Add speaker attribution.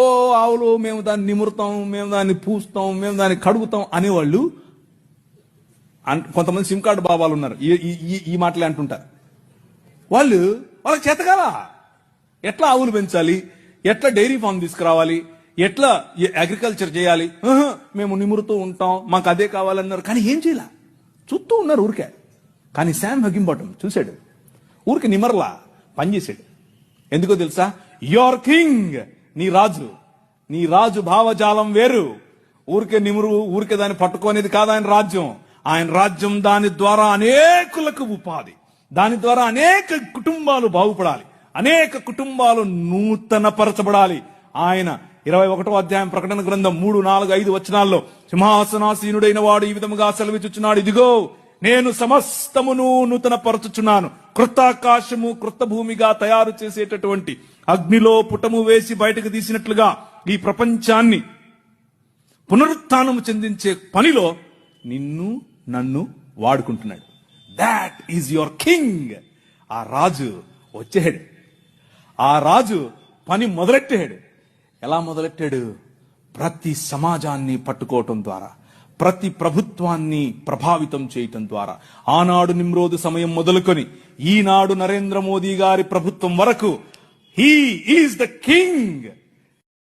Speaker 1: ఓ ఆవులు మేము దాన్ని నిమురుతాం మేము దాన్ని పూస్తాం మేము దాన్ని కడుగుతాం అనేవాళ్ళు కొంతమంది సిమ్ కార్డు బాబాలు ఉన్నారు. ఈ- ఈ- మాటలే అంటుంటారు. వాళ్ళు వాళ్ళకి చేతకాల ఎట్లా ఆవులు పెంచాలి? ఎట్లా డైరీ ఫామ్ తీసుకురావాలి? ఎట్లా అగ్రికల్చర్ చేయాలి? మేము నిమురుతూ ఉంటాం మాకు అదే కావాలన్నారు. కానీ ఏం చేయాల? చూస్తూ ఉన్నారు ఊరికే. కానీ శామ్ హగింబటం చూశాడు. ఊరికి నిమర్లా పనిచేశాడు. ఎందుకో తెలుసా? Your king! నీ రాజు. నీ రాజు భావజాలం వేరు. ఊరికే నిమురు ఊరికే దాన్ని పట్టుకోనేది కాదు ఆయన రాజ్యం. ఆయన రాజ్యం దాని ద్వారా అనేకులకు ఉపాధి. దాని ద్వారా అనేక కుటుంబాలు బాగుపడాలి. అనేక కుటుంబాలు నూతన పరచబడాలి ఆయన ఇరవై ఒకటో అధ్యాయం ప్రకటన గ్రంథం మూడు నాలుగు ఐదు వచనాల్లో సింహాసనాసీనుడైన వాడు ఈ విధముగా సెలవిచ్చుచున్నాడు. ఇదిగో నేను సమస్తమును నూతన పరచుచున్నాను కృతాకాశము కృత భూమిగా తయారు చేసేటటువంటి అగ్నిలో పుటము వేసి బయటకు తీసినట్లుగా ఈ ప్రపంచాన్ని పునరుత్నము చెందించే పనిలో నిన్ను నన్ను వాడుకుంటున్నాడు. దాట్ ఈజ్ యువర్ కింగ్ ఆ రాజు వచ్చాడు ఆ రాజు పని మొదలెట్టాడు ఎలా మొదలెట్టాడు? ప్రతి సమాజాన్ని పట్టుకోవటం ద్వారా. ప్రతి ప్రభుత్వాన్ని ప్రభావితం చేయటం ద్వారా. ఆనాడు నిమ్రోదు సమయం మొదలుకొని ఈనాడు నరేంద్ర మోదీ గారి ప్రభుత్వం వరకు హీ ఈజ్ ద కింగ్.